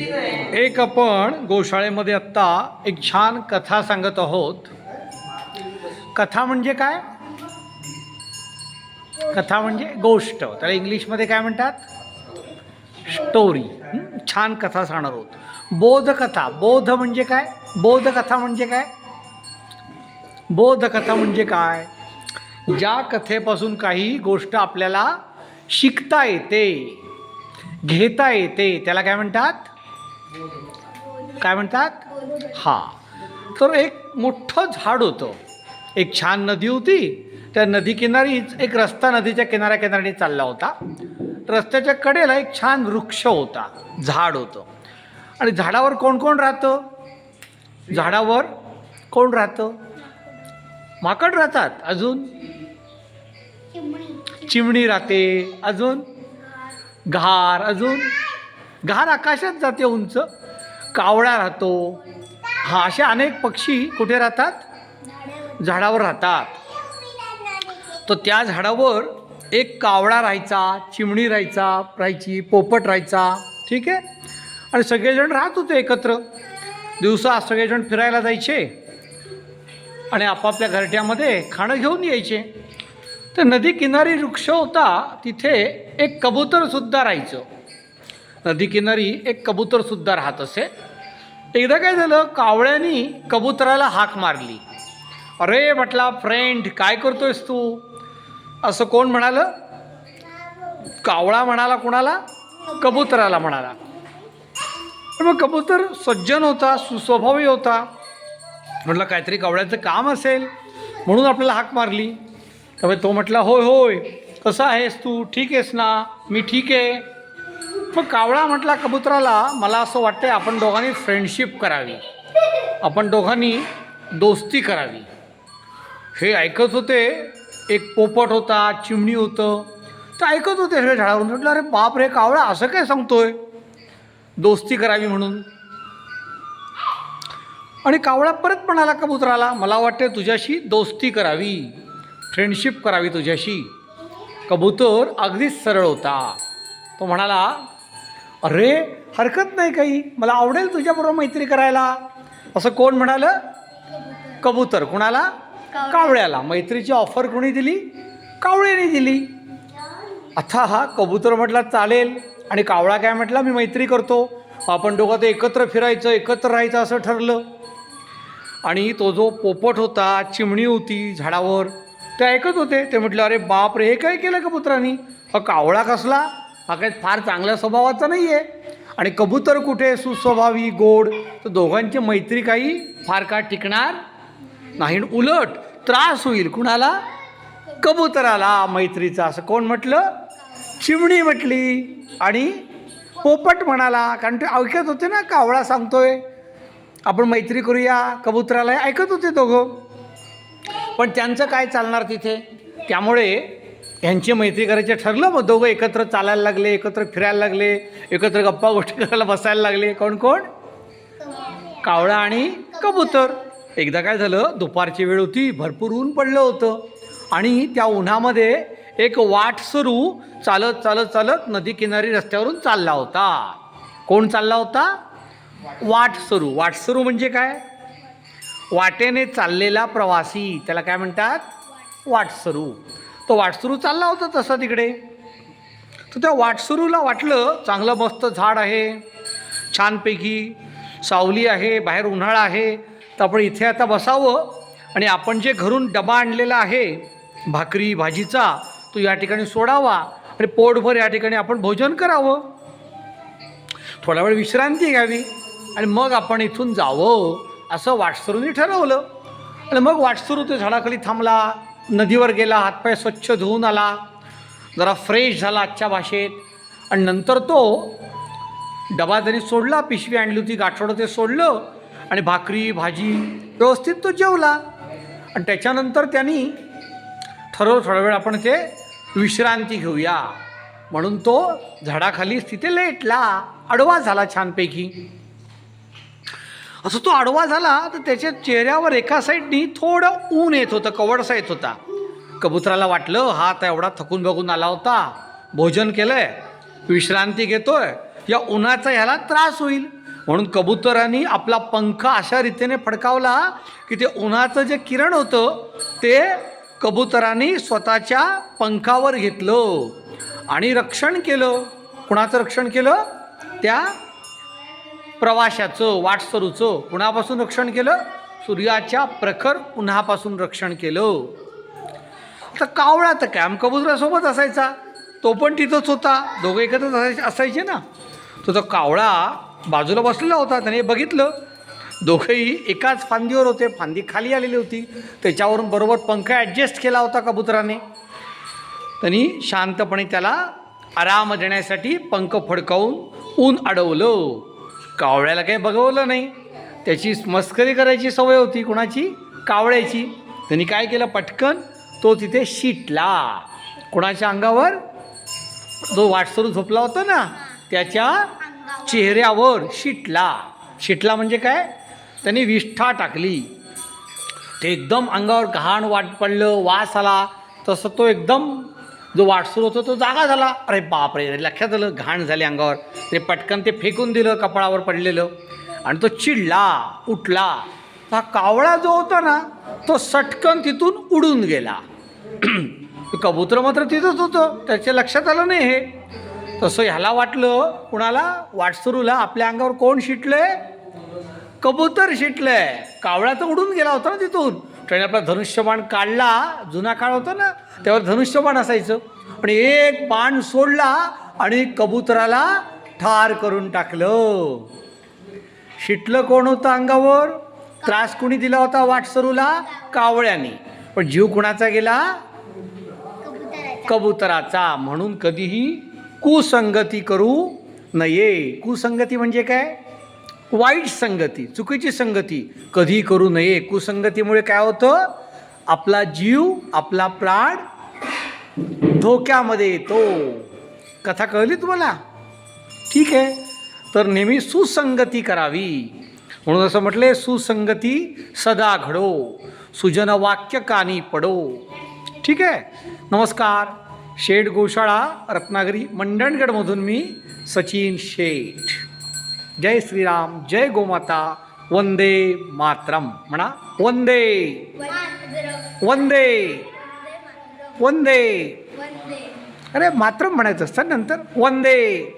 एक आपण गोशाळेमध्ये आत्ता एक छान कथा सांगत आहोत. कथा म्हणजे काय? कथा म्हणजे गोष्ट. त्याला इंग्लिशमध्ये काय म्हणतात? स्टोरी छान कथा सांगणार आहोत. बोधकथा. बोध म्हणजे काय? बोधकथा म्हणजे काय? बोधकथा म्हणजे काय? ज्या कथेपासून काही गोष्ट आपल्याला शिकता येते घेता येते त्याला काय म्हणतात? काय म्हणतात? हा. तर एक मोठं झाड होतं. एक छान नदी होती. त्या नदी किनारीच एक रस्ता नदीच्या किनाऱ्या किनाऱ्याने चालला होता. रस्त्याच्या कडेला एक छान वृक्ष होता. झाड होतं. आणि झाडावर कोण कोण राहतं? झाडावर कोण राहतं? माकड राहतात अजून? चिमणी राहते. अजून? घार. अजून? घार आकाशात जाते उंच. कावळा राहतो. हा असे अनेक पक्षी कुठे राहतात? झाडावर राहतात. तर त्या झाडावर एक कावळा राहायचा चिमणी राहायचा राहायची पोपट राहायचा. ठीक आहे? आणि सगळेजण राहत होते एकत्र. दिवसा सगळेजण फिरायला जायचे. आणि आपापल्या घरट्यामध्ये खाणं घेऊन यायचे. तर नदी किनारी वृक्ष होता तिथे एक कबूतरसुद्धा राहायचं. नदीकिनारी एक कबूतरसुद्धा राहत असे. एकदा काय झालं कावळ्यानी कबुतराला हाक मारली. अरे म्हटला फ्रेंड काय करतोयस तू? असं कोण म्हणालं? कावळा म्हणाला कुणाला? कबुतराला म्हणाला. मग कबूतर सज्जन होता सुस्वभावी होता. म्हटलं काहीतरी कावळ्याचं काम असेल. म्हणून आपल्याला हाक मारली. त्यामुळे तो म्हटला होय होय कसा आहेस तू? ठीक आहेस ना? मी ठीक आहे. मग कावळा म्हटला कबुतराला मला असं वाटतंय आपण दोघांनी फ्रेंडशिप करावी. आपण दोघांनी दोस्ती करावी. हे ऐकत होते एक पोपट होता चिमणी होतं. तर ऐकत होते सगळे झाडावरून. म्हटलं अरे बाप रे कावळा असं काय सांगतोय? दोस्ती करावी म्हणून. आणि कावळा परत म्हणाला कबुतराला मला वाटते तुझ्याशी दोस्ती करावी. फ्रेंडशिप करावी तुझ्याशी. कबूतर अगदीच सरळ होता. तो म्हणाला अरे हरकत नाही काही. मला आवडेल तुझ्याबरोबर मैत्री करायला. असं कोण म्हणालं? कबूतर. कुणाला? कावळ्याला. मैत्रीची ऑफर कोणी दिली? कावळ्याने दिली. आता हा कबूतर म्हटला चालेल. आणि कावळा काय म्हटला? मी मैत्री करतो. आपण दोघं ते एकत्र फिरायचं एकत्र राहायचं असं ठरलं. आणि तो जो पोपट होता चिमणी होती झाडावर ते ऐकत होते. ते म्हटलं अरे बाप रे हे काय केलं कबुतरांनी? हा कावळा कसला? हा काही फार चांगल्या स्वभावाचा नाही आहे आणि कबूतर कुठे? सुस्वभावी गोड. तर दोघांची मैत्री काही फार काळ टिकणार नाही. उलट त्रास होईल कुणाला? कबुतराला मैत्रीचा. असं कोण म्हटलं? चिमणी म्हटली. आणि पोपट म्हणाला. कारण ते ऐकत होते ना कावळा सांगतोय. आपण मैत्री करूया. कबुतराला ऐकत होते दोघं. पण त्यांचं काय चालणार तिथे? त्यामुळे यांची मैत्री करायचे ठरलं मग दोघं एकत्र चालायला लागले एकत्र फिरायला लागले एकत्र गप्पा गोष्टी करायला बसायला लागले. कोण कोण? कावळा आणि कबूतर. एकदा काय झालं दुपारची वेळ होती भरपूर ऊन पडलं होतं. आणि त्या उन्हामध्ये एक वाट सुरू चालत चालत चालत नदी किनारी रस्त्यावरून चालला होता. कोण चालला होता? वाटसरू. वाटसरू म्हणजे काय? वाटेने चाललेला प्रवासी. त्याला काय म्हणतात? वाटसरू. तो वाटसुरू चालला होता तसा तिकडे. तर त्या वाटसुरूला वाटलं चांगलं मस्त झाड आहे छानपैकी सावली आहे बाहेर उन्हाळा आहे तर आपण इथे आता बसावं आणि आपण जे घरून डबा आणलेला आहे भाकरी भाजीचा तो या ठिकाणी सोडावा आणि पोटभर या ठिकाणी आपण भोजन करावं. थोडा वेळ विश्रांती घ्यावी आणि मग आपण इथून जावं असं वाटसरूने ठरवलं. आणि मग वाटसरू ते झाडाखाली थांबला. नदीवर गेला हातपाय स्वच्छ धुवून आला जरा फ्रेश झाला आजच्या भाषेत. आणि नंतर तो डबा जरी सोडला पिशवी आणली होती गाठोडं ते सोडलं आणि भाकरी भाजी व्यवस्थित तो जेवला. आणि त्याच्यानंतर त्यांनी ठरवलं थोडा वेळ आपण ते विश्रांती घेऊया. म्हणून तो झाडाखालीच तिथे लेटला अडवा झाला छानपैकी. असं तो आडवा झाला तर त्याच्या चेहऱ्यावर एका साईडनी थोडं ऊन येत होतं कवडसा येत होता. कबुतराला वाटलं हा आता एवढा थकून बघून आला होता. भोजन केलंय विश्रांती घेतोय या उन्हाचा ह्याला त्रास होईल. म्हणून कबुतरांनी आपला पंख अशा रीतीने फडकावला की ते उन्हाचं जे किरण होतं ते कबुतरांनी स्वतःच्या पंखावर घेतलं. आणि रक्षण केलं. कुणाचं रक्षण केलं? त्या प्रवाशाचं वाटसरूचं कुणापासून रक्षण केलं सूर्याच्या प्रखर उन्हापासून रक्षण केलं. तर कावळा तर काय? कबुतरासोबत असायचा. तो पण तिथंच होता. दोघं एकत्रच असायचे असायचे ना. तो तो कावळा बाजूला बसलेला होता. त्याने बघितलं. दोघंही एकाच फांदीवर होते. फांदी खाली आलेली होती. त्याच्यावरून बरोबर पंख ॲडजस्ट केला होता कबुतराने. त्यांनी शांतपणे त्याला आराम देण्यासाठी पंख फडकावून ऊन अडवलं. कावळ्याला काही बघवलं नाही. त्याची मस्करी करायची सवय होती कुणाची? कावळ्याची. त्यांनी काय केलं? पटकन तो तिथे शिटला. कुणाच्या अंगावर? जो वाटसरू झोपला होता ना त्याच्या चेहऱ्यावर शिटला. शिटला म्हणजे काय? त्यांनी विष्ठा टाकली. ते एकदम अंगावर घाण वाट पडलं वास आला. तसं तो एकदम जो वाटसूर होता तो जागा झाला. अरे बापरे लक्षात आलं घाण झाली अंगावर. ते पटकन ते फेकून दिलं कपाळावर पडलेलं. आणि तो चिडला उठला. हा कावळा जो होता ना तो सटकन तिथून उडून गेला. कबूतर मात्र तिथंच होतं. त्याच्या लक्षात आलं नाही हे. तसं ह्याला वाटलं कुणाला? वाटसरूला. आपल्या अंगावर कोण शिटलंय? कबूतर शिटलंय. कावळा तर उडून गेला होता ना तिथून. त्याने आपला धनुष्यबाण काढला जुना काळ होता ना त्यावर धनुष्यबाण असायचं. आणि एक बाण सोडला आणि कबुतराला ठार करून टाकलं. शिटलं कोण होतं अंगावर? त्रास कुणी दिला होता वाटसरूला? कावळ्याने. पण जीव कुणाचा गेला? कबुतराचा. म्हणून कधीही कुसंगती करू नये. कुसंगती म्हणजे काय? वाईट संगती चुकीची संगती कधी करू नये. कुसंगतीमुळे काय होतं? आपला जीव आपला प्राण धोक्यामध्ये येतो. कथा कळली तुम्हाला? ठीक आहे. तर नेहमी सुसंगती करावी. म्हणून असं म्हटले सुसंगती सदा घडो. सुजन वाक्य कानी पडो. ठीक आहे? नमस्कार. शेठ गोशाळा रत्नागिरी मंडणगडमधून मी सचिन शेठ. जय श्रीराम जय गोमाता वंदे मातरम. म्हणा वंदे. वंदे. वंदे. अरे मातरम म्हणायचं असतं नंतर? वंदे.